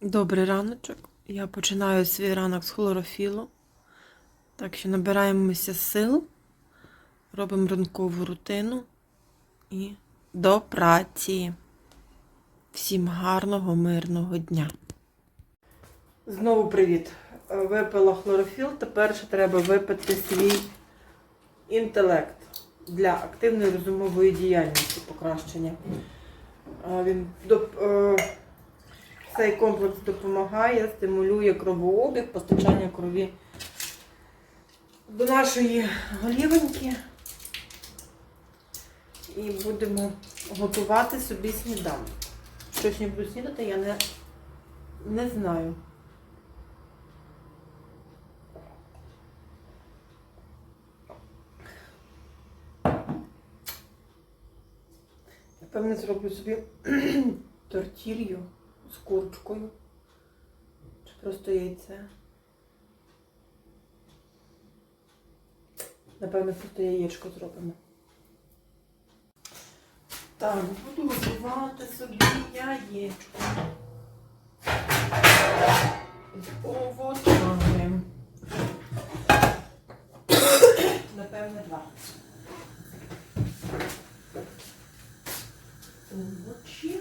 Добрий раночок. Я починаю свій ранок з хлорофілу. Так що набираємося сил, робимо ранкову рутину і до праці. Всім гарного, мирного дня. Знову привіт. Випила хлорофіл, тепер ще треба випити свій інтелект для активної розумової діяльності покращення. Він доп- е, цей комплекс допомагає, стимулює кровообіг, постачання крові до нашої голівоньки. І будемо готувати собі сніданок. Що ж я буду снідати, я не, не знаю. Напевне, зроблю собі тортілью з курочкою. Чи просто яйце. Напевно, просто яєчко зробимо. Так, буду готувати собі яєчко. З овочами. Напевне, два. Овочі.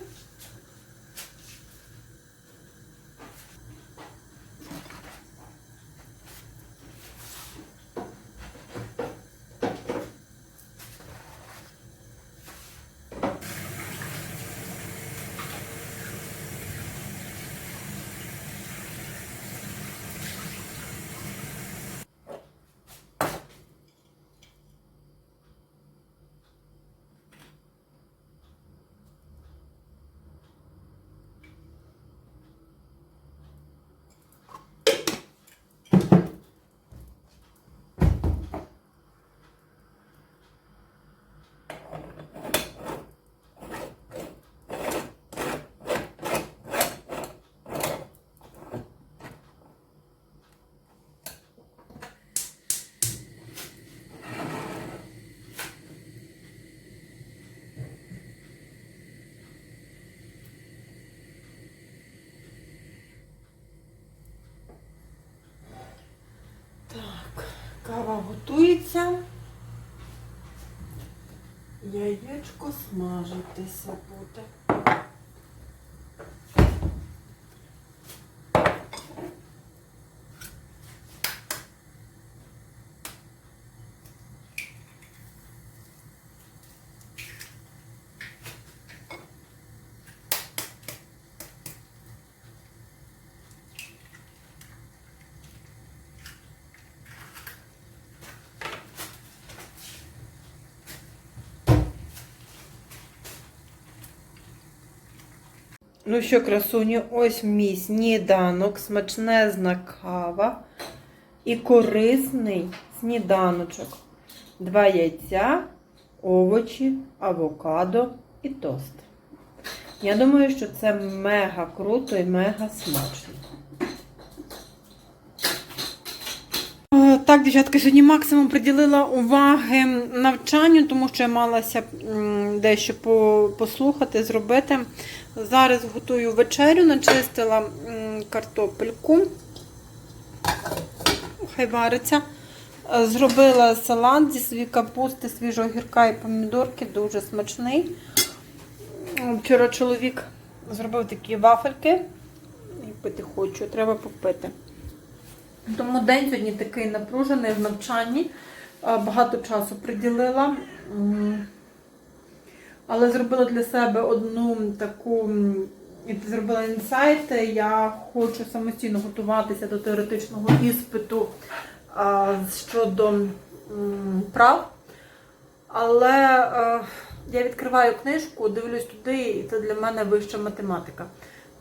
Так, кава готується. Яєчко смажитися буде. Ну що, красуні, ось мій сніданок, смачнезна кава і корисний сніданочок. Два яйця, овочі, авокадо і тост. Я думаю, що це мега круто і мега смачно. Е, Так, дівчатка, сьогодні максимум приділила уваги навчанню, тому що я малася дещо по- послухати, зробити. Зараз готую вечерю, начистила картопельку. Хай вариться. Е, Зробила салат зі свої капусти, свіжого гірка і помідорки, дуже смачний. Вчора чоловік зробив такі вафельки. І пити хочу, треба попити. Тому день сьогодні такий напружений в навчанні. Багато часу приділила. Але зробила для себе одну таку, зробила інсайт. Я хочу самостійно готуватися до теоретичного іспиту а, щодо м, прав. Але е, я відкриваю книжку, дивлюсь туди, і це для мене вища математика.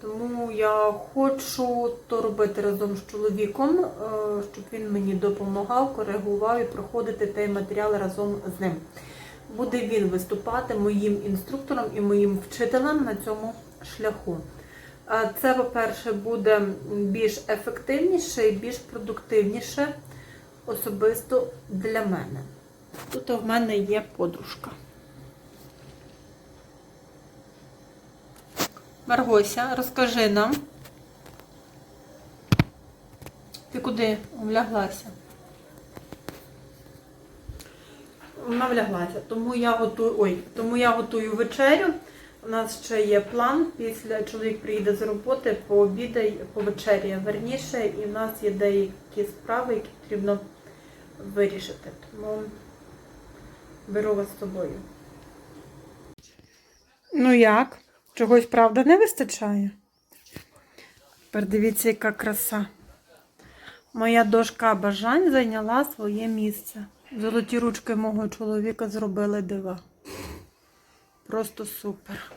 Тому я хочу то робити разом з чоловіком, е, щоб він мені допомагав, коригував і проходити той матеріал разом з ним. Буде він виступати моїм інструктором і моїм вчителем на цьому шляху. Е, Це, по-перше, буде більш ефективніше і більш продуктивніше особисто для мене. Тут в мене є подружка. Маргося, розкажи нам, Ти куди вляглася? Вона вляглася, тому я готую. Ой, тому я готую вечерю. У нас ще є план. Після чоловік приїде з роботи, пообідає, повечеряє верніше, і в нас є деякі справи, які потрібно вирішити. Тому беру вас з собою. Ну як? Чогось правда не вистачає? Тепер дивіться, яка краса. Моя дошка бажань зайняла своє місце. Золоті ручки мого чоловіка зробили дива. Просто супер.